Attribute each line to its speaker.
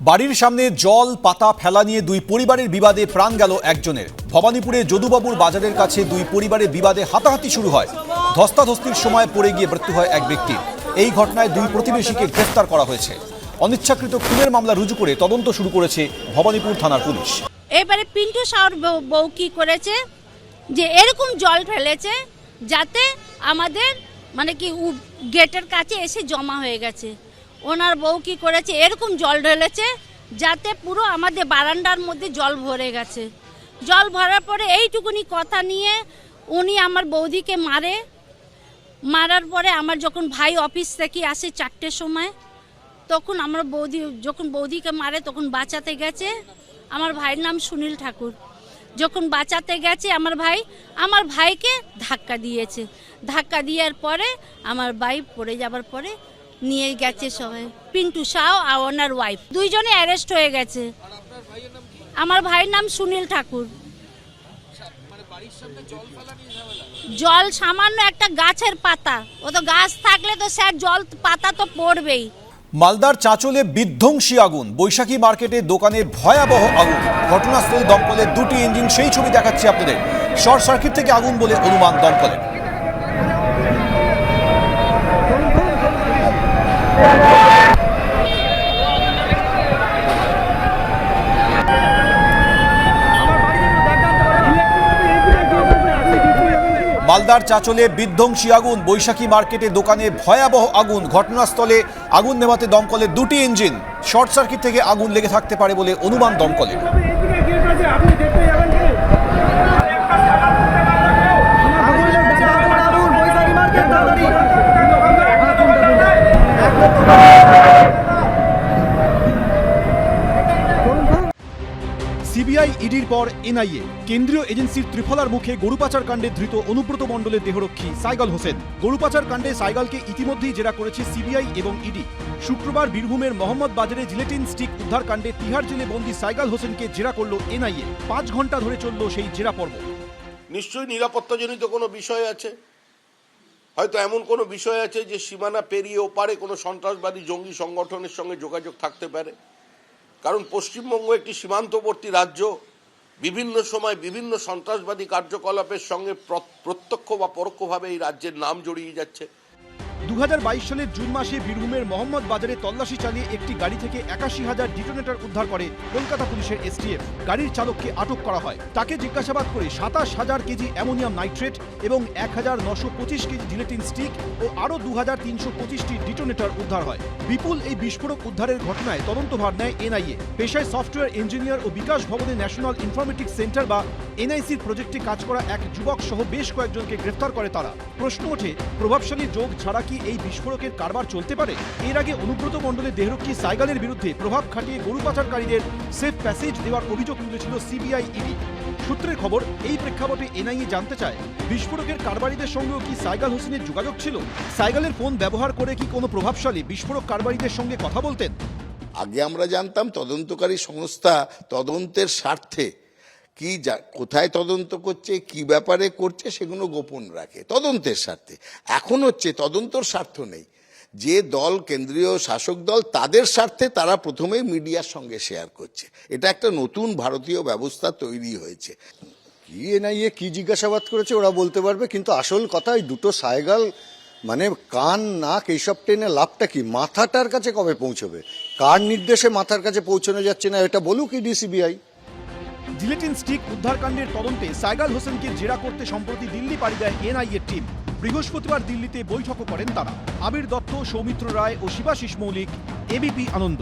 Speaker 1: বাড়ির সামনে জল, পাতা, ফেলা নিয়ে দুই পরিবারের বিবাদে প্রাণ গেল একজনের। ভবানীপুরে যদুবাবুর বাজারের কাছে দুই পরিবারের বিবাদে হাতাহাতি শুরু হয়। ধস্তাধস্তির সময় পড়ে গিয়ে মৃত্যু হয় এক ব্যক্তির এই ঘটনায় দুই প্রতিবেশীকে গ্রেফতার করা হয়েছে। অনিচ্ছাকৃত খুনের মামলা রুজু করে তদন্ত শুরু করেছে ভবানীপুর থানার পুলিশ।
Speaker 2: এবারে পিন্টু সাউর বউ- কি করেছে? যে এরকম জল ফেলেছে যাতে আমাদের মানে কি গেটের কাছে এসে জমা হয়ে গেছে। ওনার বউ কি করেছে? এরকম জল ঢেলেছে যাতে পুরো আমাদের বারান্দার মধ্যে জল ভরে গেছে। জল ভরার পরে এইটুকুনি কথা নিয়ে উনি আমার বৌদিকে মারে। মারার পরে আমার যখন ভাই অফিস থেকে আসে চারটের সময়, তখন আমার বৌদি যখন বৌদিকে মারে তখন বাঁচাতে গেছে। আমার ভাইয়ের নাম সুনীল ঠাকুর। যখন বাঁচাতে গেছে আমার ভাই, আমার ভাইকে ধাক্কা দিয়েছে। ধাক্কা দেওয়ার পরে আমার ভাই পড়ে যাবার পরে নিয়ে গেছে সবাই। পিন্টু সাও আর ওনার ওয়াইফ দুইজনে অ্যারেস্ট হয়ে গেছে। আমার ভাইয়ের নাম সুনীল ঠাকুর। জল সামান্য একটা গাছের পাতা। ও তো গাছ থাকলে তো স্যার জল পাতা তো পড়বেই।
Speaker 1: মালদার চাঁচলে বিধ্বংসী আগুন। বৈশাখী মার্কেটে দোকানে ভয়াবহ আগুন। ঘটনাস্থলে দমকলের দুটি ইঞ্জিন সেই ছবি দেখাচ্ছি আপনাদের। শর্ট সার্কিট থেকে আগুন বলে অনুমান দমকলের। মালদার চাচলে বিধ্বংসী আগুন। বৈশাখী মার্কেটে দোকানে ভয়াবহ আগুন। ঘটনাস্থলে আগুন নেভাতে দমকলের দুটি ইঞ্জিন। শর্ট সার্কিট থেকে আগুন লেগে থাকতে পারে বলে অনুমান দমকলের।
Speaker 3: সিবিআই ইডির পর এনআইএ। কেন্দ্রীয় এজেন্সির ত্রিফলার মুখে গরু পাচার কাণ্ডে ধৃত অনুব্রত মণ্ডলের দেহরক্ষী সাইগাল হোসেন। গরু পাচার কাণ্ডে সাইগালকে ইতিমধ্যেই জেরা করেছে সিবিআই এবং ইডি। শুক্রবার বীরভূমের মোহাম্মদ বাজারে জিলেটিন স্টিক উদ্ধার কাণ্ডে তিহার জেলে বন্দী সাইগাল হোসেনকে জেরা করল এনআইএ। পাঁচ ঘণ্টা ধরে চলল সেই জেরা পর্ব।
Speaker 4: নিশ্চয়ই নিরাপত্তাজনিত কোনো বিষয় আছে? হয়তো এমন কোনো বিষয় আছে যে সীমানা পেরিয়ে ওপারে কোনো সন্ত্রাসবাদী জঙ্গি সংগঠনের সঙ্গে যোগাযোগ থাকতে পারে? কারণ পশ্চিমবঙ্গ একটি সীমান্তবর্তী রাজ্য, বিভিন্ন সময় বিভিন্ন সন্ত্রাসবাদী কার্যকলাপের সঙ্গে প্র- প্রত্যক্ষ বা পরোক্ষভাবে এই রাজ্যের নাম জড়িয়ে যাচ্ছে।
Speaker 3: দু হাজার বাইশ সালের জুন মাসে বীরভূমের মোহাম্মদ বাজারে তল্লাশি চালিয়ে একটি গাড়ি থেকে একাশি হাজার ডিটোনেটর উদ্ধার করে কলকাতা পুলিশের এসটিএফ। গাড়ির চালককে আটক করা হয়। তাকে জিজ্ঞাসাবাদ করে সাতাশ হাজার কেজি অ্যামোনিয়াম নাইট্রেট এবং এক হাজার নশো পঁচিশ কেজি জিলেটিন স্টিক ও আরও দু হাজার তিনশো পঁচিশটি ডিটোনেটর উদ্ধার হয়। বিপুল এই বিস্ফোরক উদ্ধারের ঘটনায় তদন্তভার নেয় এনআইএ। পেশায় সফটওয়্যার ইঞ্জিনিয়ার ও বিকাশ ভবনে ন্যাশনাল ইনফরমেটিক্স সেন্টার বা এনআইসির প্রজেক্টে কাজ করা এক যুবক সহ বেশ কয়েকজনকে গ্রেফতার করে তারা। প্রশ্ন ওঠে, প্রভাবশালী যোগ ছাড়া কি এই বিস্ফোরকের কারবার চলতে পারে? এর আগে অনুব্রত মণ্ডলের দেহরক্ষী সাইগালের বিরুদ্ধে প্রভাব খাটিয়ে গরু পাচারকারীদের সেফ প্যাসেজ দেওয়ার অভিযোগ তুলেছিল সিবিআই ইডি সূত্রের খবর, এই প্রেক্ষাপটে এনআইএ জানতে চায়, বিস্ফোরকের কারবারিদের সঙ্গেও কি সাইগাল হোসেনের যোগাযোগ ছিল? সাইগালের ফোন ব্যবহার করে কি কোনো প্রভাবশালী বিস্ফোরক কারবারিদের সঙ্গে কথা বলতেন?
Speaker 5: আগে আমরা জানতাম তদন্তকারী সংস্থা তদন্তের স্বার্থে কি যা- কোথায় তদন্ত করছে, কি ব্যাপারে করছে, সেগুলো গোপন রাখে তদন্তের স্বার্থে। এখন হচ্ছে তদন্তর স্বার্থ নেই। যে দল, কেন্দ্রীয় শাসক দল, তাদের স্বার্থে তারা প্রথমেই মিডিয়ার সঙ্গে শেয়ার করছে। এটা একটা নতুন ভারতীয় ব্যবস্থা তৈরি হয়েছে।
Speaker 6: কি এনআইএ কি জিজ্ঞাসাবাদ করেছে ওরা বলতে পারবে, কিন্তু আসল কথা দুটো সাইগাল মানে কান, নাক, এইসব টেনে লাভটা কি? মাথাটার কাছে কবে পৌঁছবে? কার নির্দেশে মাথার কাছে পৌঁছানো যাচ্ছে না, এটা বলুক ইডি সিবিআই
Speaker 3: জিলেটিন স্টিক উদ্ধারকাণ্ডের তদন্তে সাইগাল হোসেনকে জেরা করতে সম্প্রতি দিল্লি পাড়ি দেয় এনআইএ টিম। বৃহস্পতিবার দিল্লিতে বৈঠকও করেন তারা। আবির দত্ত, সৌমিত্র রায় ও শিবাশিস মৌলিক, এবিপি আনন্দ।